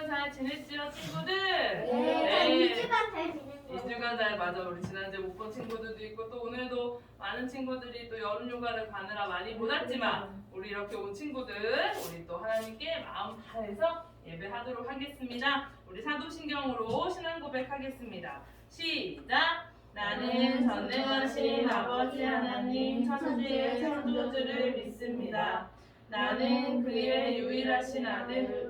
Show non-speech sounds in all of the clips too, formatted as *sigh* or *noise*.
주간 잘 지냈지요 친구들? 네, 이주간 잘 지내는 거. 2주간 잘 맞아 우리 지난주에 못 본 친구들도 있고 또 오늘도 많은 친구들이 또 여름 휴가를 가느라 많이 못 왔지만 우리 이렇게 온 친구들 우리 또 하나님께 마음 다해서 예배하도록 하겠습니다. 우리 사도신경으로 신앙 고백하겠습니다. 시작! 나는 전능하신 아버지 하나님 천지의 창조주를 믿습니다. 나는 그의 유일하신 아들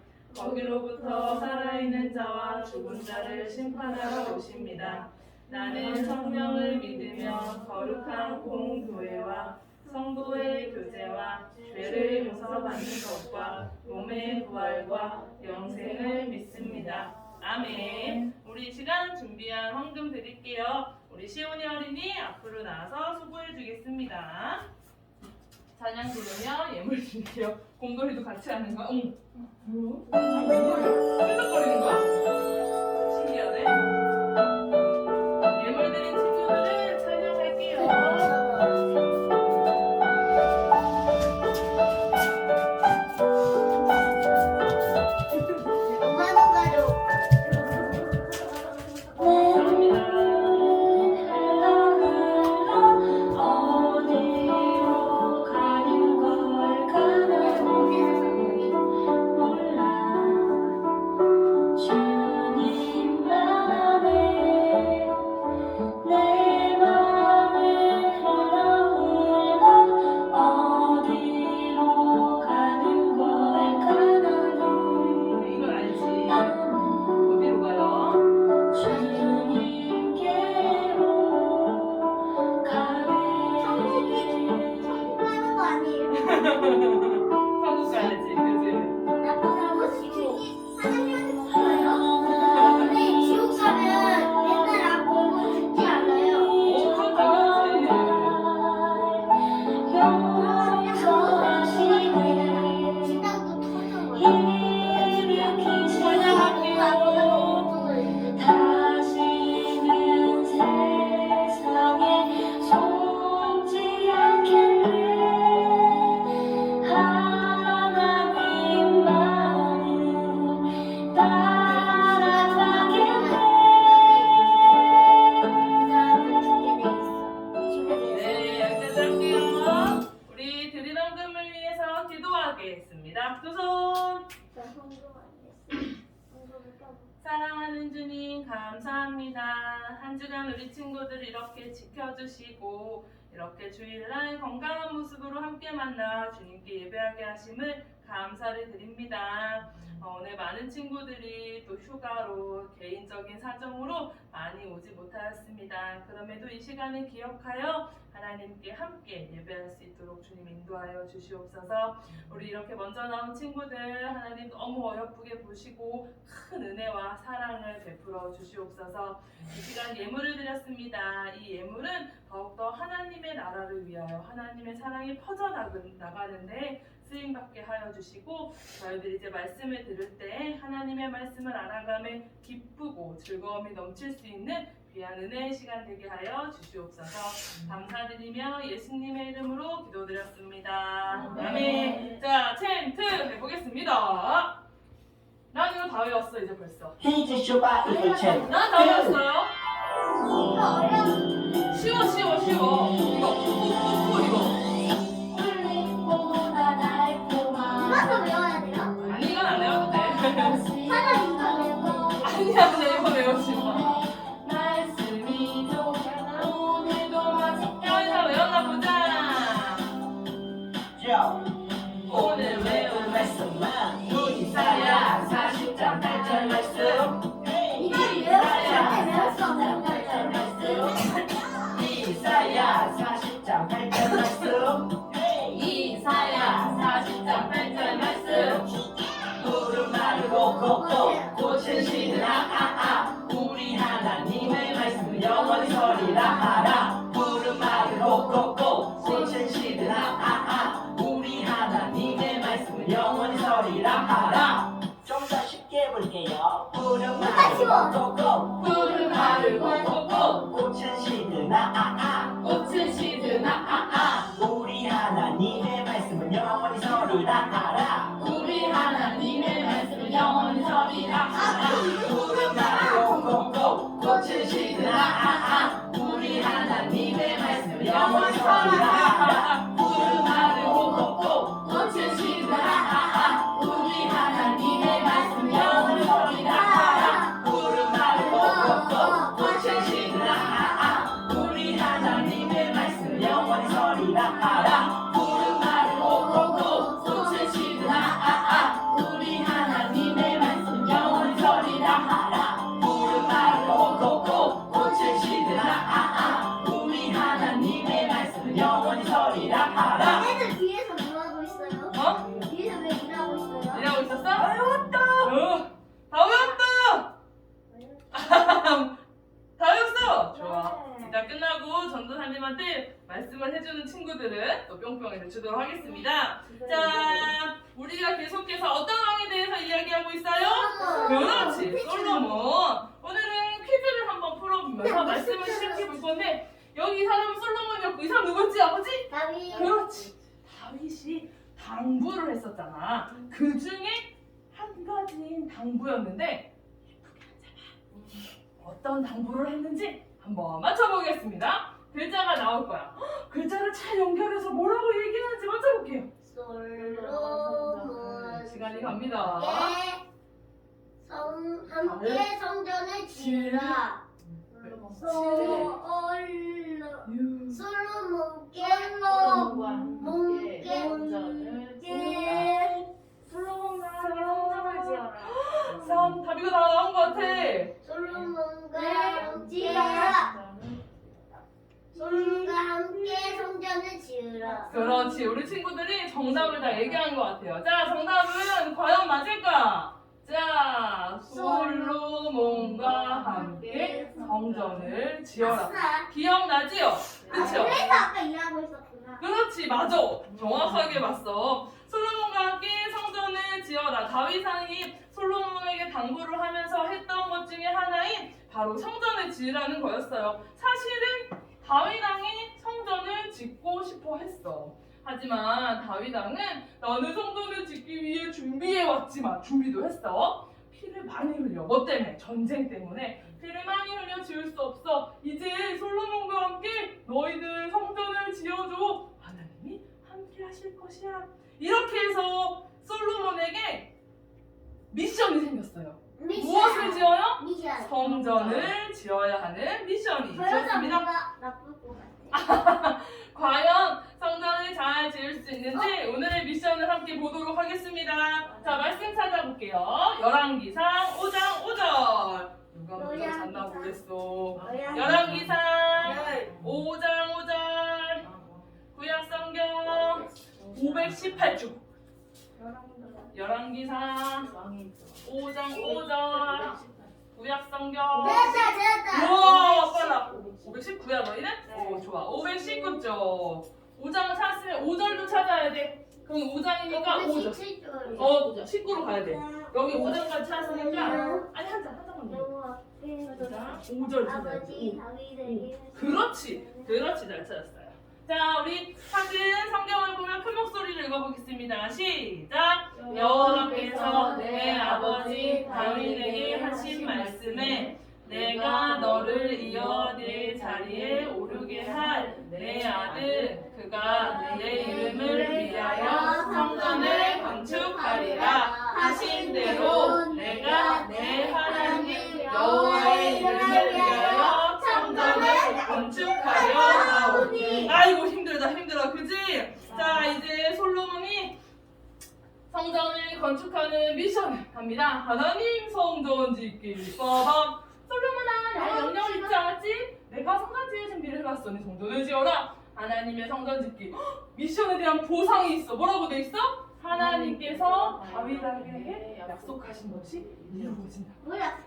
거기로부터 살아있는 자와 죽은 자를 심판하러 오십니다. 나는 성령을 믿으며 거룩한 공교회와 성도의 교제와 죄를 용서받는 것과 몸의 부활과 영생을 믿습니다. 아멘. 우리 시간 준비한 헌금 드릴게요. 우리 시온이 어린이 앞으로 나와서 수고해 주겠습니다. 찬양 부르며 예물 드릴게요. 곰돌이도 같이 하는 거야. 응. 끄덕거리는 거야? 주일날 건강한 모습으로 함께 만나 주님께 예배하게 하심을 감사를 드립니다. 어, 오늘 많은 친구들이 또 휴가로 개인적인 사정으로 많이 오지 못하였습니다. 그럼에도 이 시간을 기억하여 하나님께 함께 예배할 수 있도록 주님 인도하여 주시옵소서. 우리 이렇게 먼저 나온 친구들 하나님 너무 어여쁘게 보시고 큰 은혜와 사랑을 베풀어 주시옵소서. 이 시간 예물을 드렸습니다. 이 예물은 더욱더 하나님의 나라를 위하여 하나님의 사랑이 퍼져 나가는데 쓰임받게 하여 주시고 저희들이 이제 말씀을 들을 때 하나님의 말씀을 알아가며 기쁘고 즐거움이 넘칠 수 있는 귀한 은혜의 시간 되게 하여 주시옵소서. 감사드리며 예수님의 이름으로 기도드렸습니다. 아멘, 아멘. 자 챈트 해보겠습니다. 난 이거 다 외웠어 이제 벌써. 헤이즈 쇼바 이거 챈난다 외웠어요. 쉬워 쉬워 쉬워. 이거 푸푸푸푸 이거. 또 꽃은 시나 아아 우리 하나님의 말씀 영원히 서리라 하라 구름 아래 고고고 꽃은 시나 아아 우리 하나님의 말씀 영원히 소리라 하라 좀 더 쉽게 볼게요 구름 아래 고고고 구름 아래 고고고 꽃은 시드나 아. 아아. 꽃은 시드나 아아 우리 하나님의 말씀은 영원히 소리라 하라. 아아 우리 하나님의 말씀은 영원히 *laughs* 시드나 우리 하나님의 말씀은 영원히 서리라 얘네 당부였는데. 어떤 당부를 했는지 한번 맞춰보겠습니다. 글자가 나올 거야. 헉, 글자를 잘 연결해서 뭐라고 얘기하는지 맞춰볼게요. 솔로몬. 시간이 갑니다. 함께 성 함께 성전을 지으라. 솔로 유. 솔로몬께 함께 성전을 지으라. 솔로몬과 함께 성전을 지어라. 삼 답이가 다 나온 것 같아. 솔로몬과 함께 솔로몬과 함께 성전을 지으라. 그렇지. 우리 친구들이 정답을 다 얘기한 것 같아요. 자, 정답은 과연 맞을까? 자, 솔로몬과 함께 성전을 지어라. 아싸. 기억나지요? 그쵸? 그래서 아까 일하고 있었구나. 그렇지, 맞아. 정확하게 봤어. 솔로몬과 함께 성전을 지어라. 다윗왕이 솔로몬에게 당부를 하면서 했던 것 중에 하나인 바로 성전을 지으라는 거였어요. 사실은 다윗왕이 성전을 짓고 싶어 했어. 하지만 다윗왕은 나는 성전을 짓기 위해 준비해 왔지만 준비도 했어. 피를 많이 흘려. 뭐 때문에? 전쟁 때문에 피를 많이 흘려 지을 수 없어. 이제 솔로몬과 함께 너희들 성전을 지어줘. 하나님이 함께 하실 것이야. 이렇게 해서 솔로몬에게 미션이 생겼어요. 무엇을 지어요? 미션. 성전을 지어야 하는 미션이 있었습니다. 뭔가 나쁠 것 같아. *laughs* 과연 성전을 잘 지을 수 있는지 오늘의 미션을 함께 보도록 하겠습니다. 자, 말씀 찾아볼게요. 열왕기상 5장 5절. 누가 먼저 잤나 보겠어. 열왕기상 5장 5절. 구약성경 518쪽. 열왕기상 5장 5절. 구약성경. 우와, 빨라. 519야 너희는? 오 좋아. 519쪽. 5장을 찾았으면 5절도 찾아야 돼. 그럼 5장이니까 5절. 5절. 어 19로 가야 돼. 여기 5장까지 찾았으니까 아니 한장 한 장만 더. 5절 찾아야 아버지 돼 다윗에게 그렇지. 그렇지. 잘 찾았어요 자 우리 사진 성경을 보면 큰 목소리로 읽어보겠습니다. 시작! 여호와께서 내 아버지 다윗에게 하신 말씀에 내가 너를 이어 내 자리에 오르게 할 내 아들 그가 내 이름을 위하여 성전을 건축하리라 하신 대로 내가 내 하나님 여호와의 이름을 위하여 성전을 건축하려 하오니 아이고 힘들다 힘들어 그지? 자 이제 솔로몬이 성전을 건축하는 미션을 갑니다 하나님 성 전 짓기 빠밤 솔로몬아 야 영령을 잊지 않았지? 내가 성전 지을 준비를 해놨으니 성전을 지어라 하나님의 성전 짓기 헉, 미션에 대한 보상이 있어 뭐라고 돼 있어? 하나님께서 다윗에게 약속하신 것이 이루어진다 뭐야?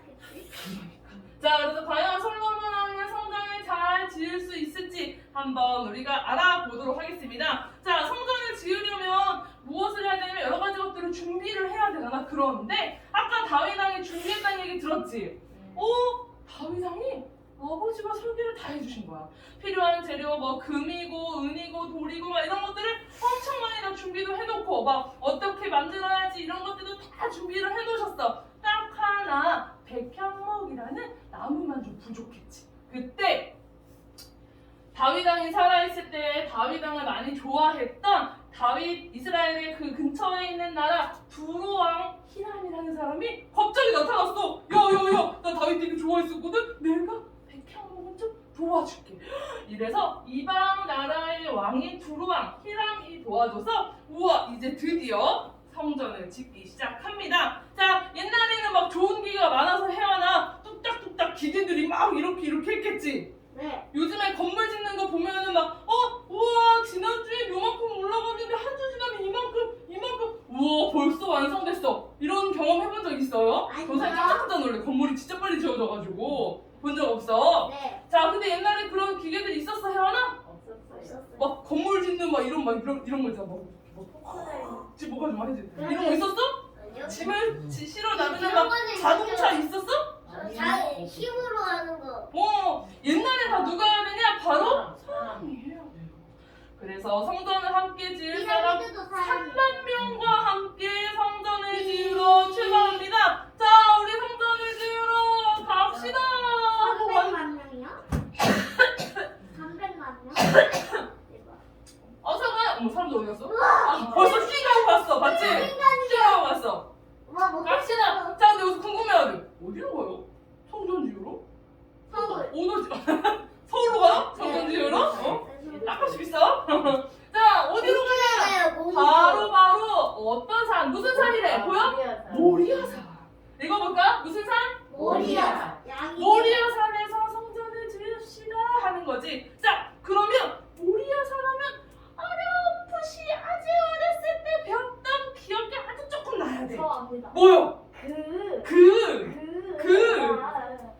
자, 그래서 과연 솔로몬왕은 성전을 잘 지을 수 있을지 한번 우리가 알아보도록 하겠습니다. 자, 성전을 지으려면 무엇을 해야 되냐면 여러 가지 것들을 준비를 해야 되잖아. 그런데 아까 다윗왕이 준비했다는 얘기 들었지? 어? 다윗왕이 아버지가 설계를 다 해주신 거야. 필요한 재료 뭐 금이고 은이고 돌이고 막 이런 것들을 엄청 많이 다 준비도 해놓고 막 어떻게 만들어야지 이런 것들도 다 준비를 해놓으셨어. 딱 하나 백향목이라는 나무만 좀 부족했지. 그때 다윗왕이 살아있을 때 다윗왕을 많이 좋아했던 다윗 이스라엘의 그 근처에 있는 나라 두로왕 히람이라는 사람이 갑자기 나타났어. 야야야, 나 다윗 되게 좋아했었거든. 내가 백향목은 좀 도와줄게. 이래서 이방 나라의 왕인 두로왕 히람이 도와줘서 우와 이제 드디어 성전을 짓기 시작합니다. 자 옛날에는 막 좋은 기가 많아서 해와나 뚝딱뚝딱 기계들이 막 이렇게 이렇게 했겠지. 네. 요즘에 건물 짓는 거 보면은 막, 어, 우와, 지난주에 요만큼 올라갔는데 한 주 지나면 이만큼, 이만큼, 우와, 벌써 완성됐어. 이런 경험 해본 적 있어요? 저 아니요. 사실 깜짝깜짝 놀래. 건물이 진짜 빨리 지어져가지고. 본 적 없어. 네. 자, 근데 옛날에 그런 기계들 있었어, 혜원아? 없었어요. 막 건물 짓는 막 이런, 막 이런, 이런 거 있잖아. 막, 막, 집 뭐가 좀 하지? 이런 거 있었어? 아니요. 집을 지- 실어 나르는 막 자동차. 있었어? 자, 힘으로 하는 거. 어, 옛날에 다 누가 되냐? 바로 사람. 사람이 해야 돼요. 그래서 성전을 함께 지을 사람 피라미드도 사람이. 3만 명과 함께 성전을 지으러 출발합니다. 자, 우리 성전을 지으러 갑시다. 하고 완- 300만 명이요? 300만 명? 대박. 어서 가 어머 사람들 어디 갔어? 아, 벌써 뛰가고 갔어, 맞지? 뛰가고 갔어. 와, 뭐 갑시다. 자, 근데 여기서 궁금해하죠. 어디로 가요? 성전 지으러? 서울. 오늘 *laughs* 서울로 가요? 성전 지으러? 어? 약간씩 비싸? 자, 어디로 가냐? 가요? 바로 바로 어떤 산? 무슨 산이래? 보여? 모리아산. 읽어볼까? 무슨 산? 모리아. 양이. 모리아산에서 성전을 지읍시다 하는 거지. 자, 그러면 모리아산 하면 어렴풋이 아주 어렸을 때 배웠던 기억이 아주 조금 나야 돼. 저 압니다. 뭐요? 그. 그. 그. 그.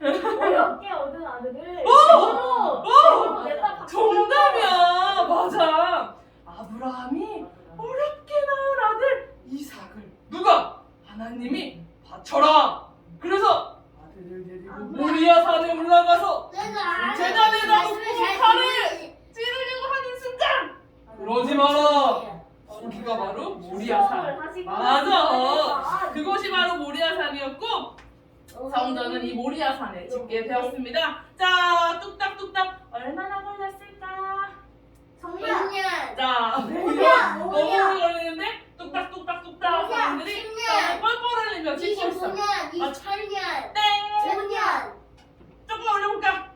어렵게 얻은 아들을. 오! 오! 내가 박- 정답이야. 맞아. 아브라함이 어렵게 낳은 아들 이삭을 누가? 하나님이 바쳐라. 그래서 아들을 데리고 모리아 산에 올라가서 내가 아는 제자리에다 잘 칼을. 찌르려고 하는 순간 그러지 마라. 거기가 바로 모리아 산. 맞아. 그것이 바로 모리아 산이었고 성전은 이 모리아 산에 짓게 되었습니다. 자, 뚝딱뚝딱 얼마나 걸렸을까? 정말. 자, 모리아, 너무 모리아. 오래 걸리는데 뚝딱 뚝딱 뚝딱 모리아, 사람들이 십 년. 땀을 뻘뻘 흘리며 찍고 있어. 25년, 28년, 땡! 5년, 조금만 올려볼까?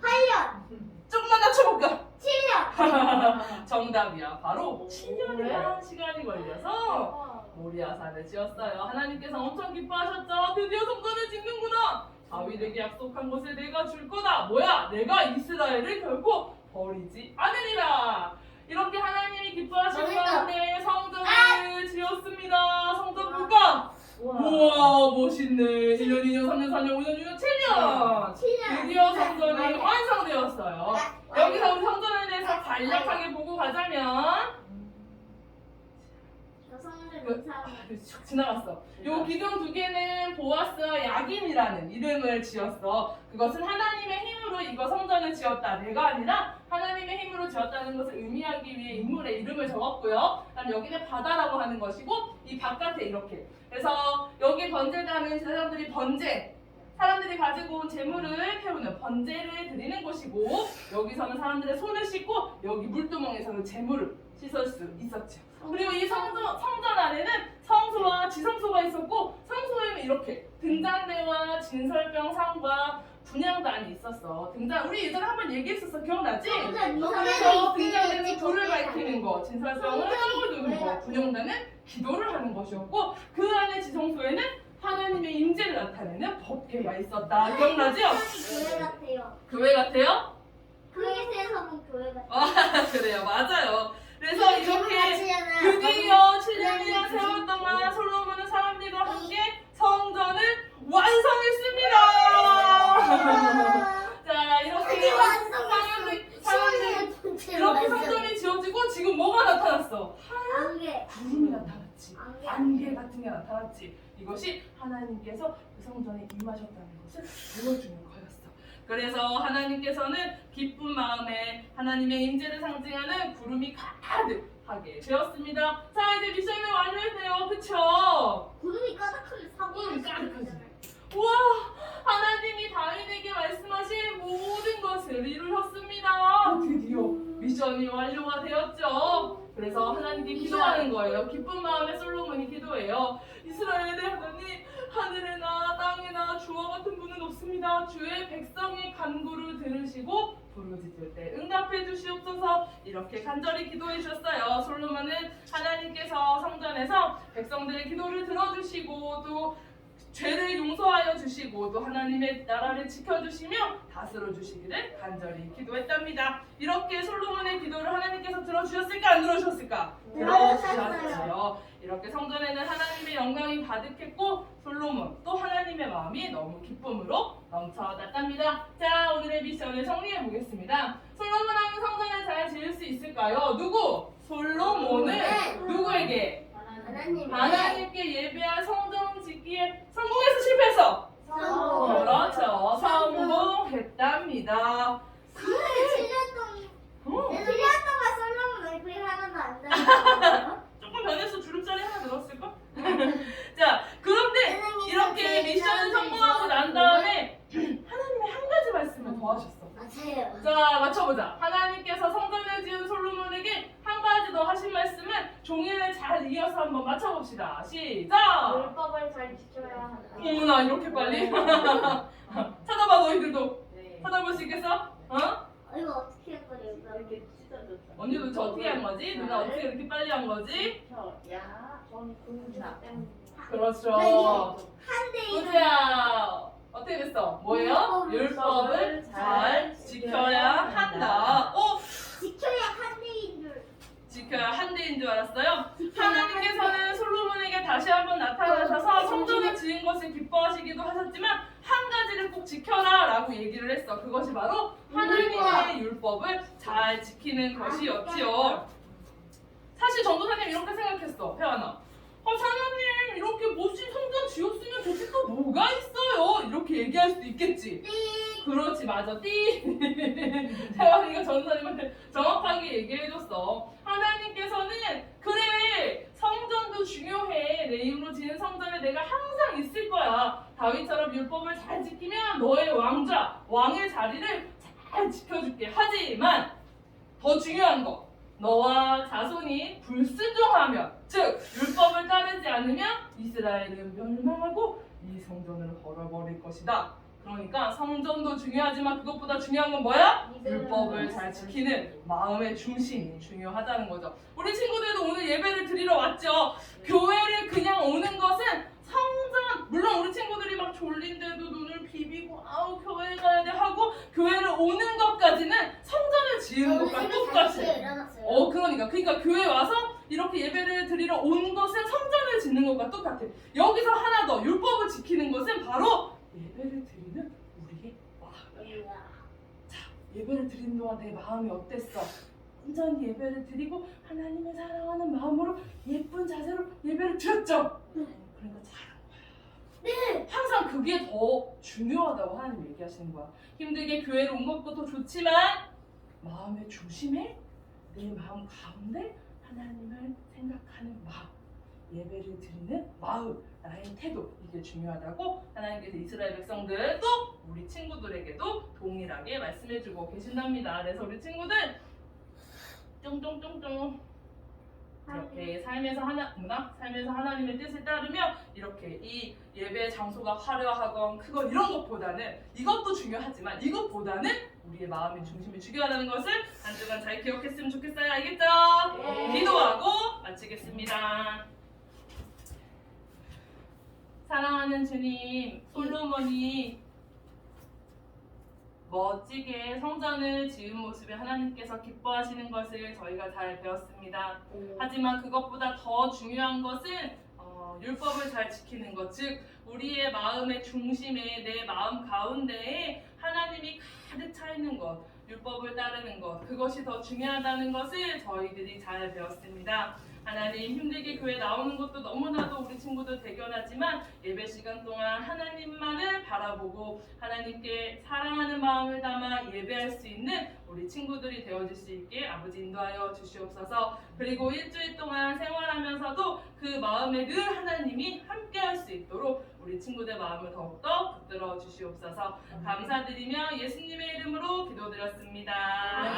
8년, 조금만 낮춰볼까? 7년. *laughs* 정답이야. 바로 7년이라는 네. 시간이 걸려서 모리아산을 지었어요. 하나님께서 엄청 기뻐하셨죠. 드디어 성전을 짓는구나. 다윗에게 약속한 것을 내가 줄 거다. 뭐야? 내가 이스라엘을 결코 버리지 않으리라. 이렇게 하나님이 잘했다. 가운데 성전을 지었습니다. 성전 누가? 우와 멋있네. 1년, 2년, 3년, 4년, 5년, 6년, 7년. 7년. 드디어 성전이 완성되었어요. 여기서 우리 성전에 대해서 간략하게 보고 가자면 그- 이상. 아, 슉 지나갔어. 요 기둥 두 개는 보아스와 야긴이라는 이름을 지었어. 그것은 하나님의 힘으로 이거 성전을 지었다. 내가 아니라 하나님의 힘으로 지었다는 것을 의미하기 위해 인물의 이름을 적었고요. 그다음 여기는 바다라고 하는 것이고 이 바깥에 이렇게. 그래서 여기 번제단은 사람들이 번제 사람들이 가지고 온 재물을 태우는 번제를 드리는 곳이고 여기서는 사람들의 손을 씻고 여기 물두멍에서는 재물을 씻을 수 있었죠. 그리고 이 성전, 성전 안에는 성소와 지성소가 있었고 성소에는 이렇게 등잔대와 진설병 상과 분향단이 있었어. 등잔 우리 예전에 한번 얘기했었어. 기억나지? 성전 그래서 등잔대는 불을 밝히는 거, 진설병은 성전 떡을 두는 거, 분향단은 기도를 하는 것이었고 그 안에 지성소에는 하나님의 임재를 나타내는 법궤가 있었다. 기억나죠? 교회 같아요. 교회 같아요? 크리스에서 본 교회 같아요. 아 그래요, 맞아요. 그래서 이렇게. 드디어 7년이나 세월 동안 솔로몬은 사람들과 함께 성전을 완성했습니다. 자 이렇게 사람들 사람들 이렇게 성전이 지어지고 지금 뭐가 나타났어? 안개. 구름이 나타났지. 안개. 같은 게 나타났지. 이것이 하나님께서 그 성전에 임하셨다는 것을 보여주는 거였어. 그래서 하나님께서는 기쁜 마음에 하나님의 임재를 상징하는 구름이 가득하게 되었습니다. 자 이제 미션을 완료했네요. 그쵸? 구름이 까닥하게 사고 구름이 까득하지. 우와 하나님이 다윗에게 말씀하신 모든 것을 이루셨습니다. 드디어 미션이 완료가 되었죠. 그래서 하나님께 기도하는 거예요. 기쁜 마음에 솔로몬이 기도해요. 이스라엘의 하나님 하늘에나 땅에나 주와 없습니다. 주의 백성의 간구를 들으시고 부르짖을 때 응답해 주시옵소서 이렇게 간절히 기도해 주셨어요. 솔로몬은 하나님께서 성전에서 백성들의 기도를 들어주시고 또 죄를 용서하여 주시고 또 하나님의 나라를 지켜주시며 다스려 주시기를 간절히 기도했답니다. 이렇게 솔로몬의 기도를 하나님께서 들어주셨을까 안 들어주셨을까? 들어주셨어요. 이렇게 성전에는 하나님의 영광이 가득했고 솔로몬 또 하나님의 마음이 너무 기쁨으로 넘쳐났답니다. 자 오늘의 미션을 정리해 보겠습니다. 솔로몬은 성전을 잘 지을 수 있을까요? 누구? 솔로몬은 네. 누구에게? 하나님 하나님께 예배할 성전 짓기에 성공해서 실패했어. 성공. 그렇죠. 성공했답니다. 근데 7년 동안 어, 7년 *laughs* 조금 변해서 주름살이 하나 늘었을걸? *laughs* 자, 그런데 이렇게 미션을 성공하고 난 다음에 하나님의 한 가지 말씀을 더 하셨어. 맞아요 자, 맞춰보자. 하나님께서 성전을 지은 솔로몬에게 한 가지 더 하신 말씀은 종이를 잘 이어서 한번 맞춰봅시다. 시작! 율법을 잘 지켜야 한다. 어머나, 이렇게 빨리? 찾아봐, 너희들도. 네. *laughs* 찾아볼 수 있겠어? 어? 어, 이거 어떻게 이렇게 찢어졌다. 언니도 저 어떻게 한 거지? 누나 어떻게 이렇게 빨리 한 거지? 야, 전 공주 때문에. 그렇죠. 한대 우주야 어떻게 됐어? 뭐예요? 율법을 잘 지켜야 한다. 어? 지켜야 한대인 줄 지켜야 한대인 줄 알았어요? 하나님께서는 솔로몬에게 다시 한번 성전을 지은 것을 기뻐하시기도 하셨지만 한 가지를 꼭 지켜라 라고 얘기를 했어. 그것이 바로 하나님의 율법을 잘 지키는 것이었지요. 사실 전도사님 이렇게 생각했어. 태환아. 아, 하나님 이렇게 멋진 성전 지었으면 좋겠또 뭐가 있어요? 이렇게 얘기할 수도 있겠지. 그렇지 맞아. 띠 태환이가 전사님한테 정확하게 얘기해줬어. 하나님께서는 그래 성전도 중요해. 내 이름으로 지은 성전에 내가 항상 있을 거야. 다윗처럼 율법을 잘 지키면 너의 왕좌 왕의 자리를 잘 지켜줄게. 하지만 더 중요한 거 너와 자손이 불순종하면 즉 율법을 따르지 않으면 이스라엘은 멸망하고 이 성전을 헐어버릴 것이다 그러니까 성전도 중요하지만 그것보다 중요한 건 뭐야? 율법을 잘 지키는 마음의 중심이 중요하다는 거죠. 우리 친구들도 오늘 예배를 드리러 왔죠. 교회를 그냥 오는 것은 성전 물론 우리 친구들이 막 졸린데도 눈을 비비고 아우 교회 가야 돼 하고 교회를 오는 것까지는 성전을 지은 것과 똑같아. 일어났어요 어 그러니까 그러니까 교회 와서 이렇게 예배를 드리러 온 것은 성전을 짓는 것과 똑같아. 여기서 하나 더 율법을 지키는 것은 바로 예배를 드리는 우리의 마음이야. 예배를 드리는 동안 내 마음이 어땠어? 온전히 예배를 드리고 하나님을 사랑하는 마음으로 예쁜 자세로 예배를 드렸죠. 그러니까 잘한 거야. 네 항상 그게 더 중요하다고 하나님 얘기하시는 거야. 힘들게 교회를 온 것도 좋지만 마음의 중심에 내 마음 가운데 하나님을 생각하는 마음, 예배를 드리는 마음, 나의 태도 이게 중요하다고 하나님께서 이스라엘 백성들 또 우리 친구들에게도 동일하게 말씀해주고 계신답니다. 그래서 우리 친구들 쫑쫑쫑쫑 이렇게 삶에서 하나 뭐나 삶에서 하나님의 뜻을 따르며 이렇게 이 예배 장소가 화려하건 크건 이런 것보다는 이것도 중요하지만 이것보다는 우리의 마음의 중심이 중요하다는 것을 한 주간 잘 기억했으면 좋겠어요. 알겠죠? 네. 기도하고 마치겠습니다. 사랑하는 주님, 솔로몬이 멋지게 성전을 지은 모습에 하나님께서 기뻐하시는 것을 저희가 잘 배웠습니다. 하지만 그것보다 더 중요한 것은 어, 율법을 잘 지키는 것, 즉 우리의 마음의 중심에 내 마음 가운데에 하나님이 가득 차 있는 것, 율법을 따르는 것, 그것이 더 중요하다는 것을 저희들이 잘 배웠습니다. 하나님 힘들게 교회 나오는 것도 너무나도 우리 친구들 대견하지만 예배 시간 동안 하나님만을 바라보고 하나님께 사랑하는 마음을 담아 예배할 수 있는 우리 친구들이 되어줄 수 있게 아버지 인도하여 주시옵소서. 그리고 일주일 동안 생활하면서도 그 마음에 늘 하나님이 함께할 수 있도록 우리 친구들 마음을 더욱더 붙들어 주시옵소서. 감사드리며 예수님의 이름으로 기도드렸습니다.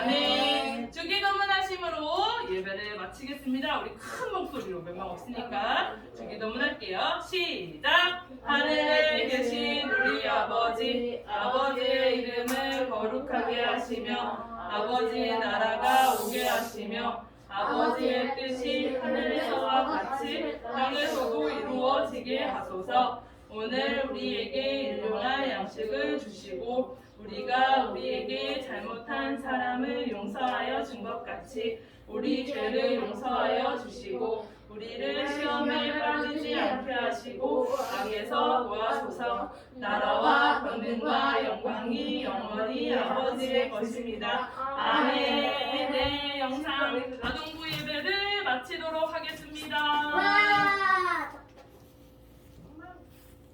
아멘. 주기 도문하심으로 예배를 마치겠습니다. 우리 큰 목소리로 몇명 없으니까 주기 도문 할게요. 시작. 하늘에 계신 우리 아버지 아버지의 이름을 거룩하게 하시며 아버지의 나라가 오게 하시며 아버지의 뜻이 하늘에서와 같이 땅에서도 이루어지게 하소서 오늘 우리에게 일용할 양식을 주시고 우리가 우리에게 잘못한 사람을 용서하여 준 것 같이 우리 죄를 용서하여 주시고 우리를 시험에 빠지지 않게 하시고 악에서 구하소서 나라와 권능과 영광이 영원히 아버지의 것입니다. 아멘. 네, 영상 아동부 예배를 마치도록 하겠습니다.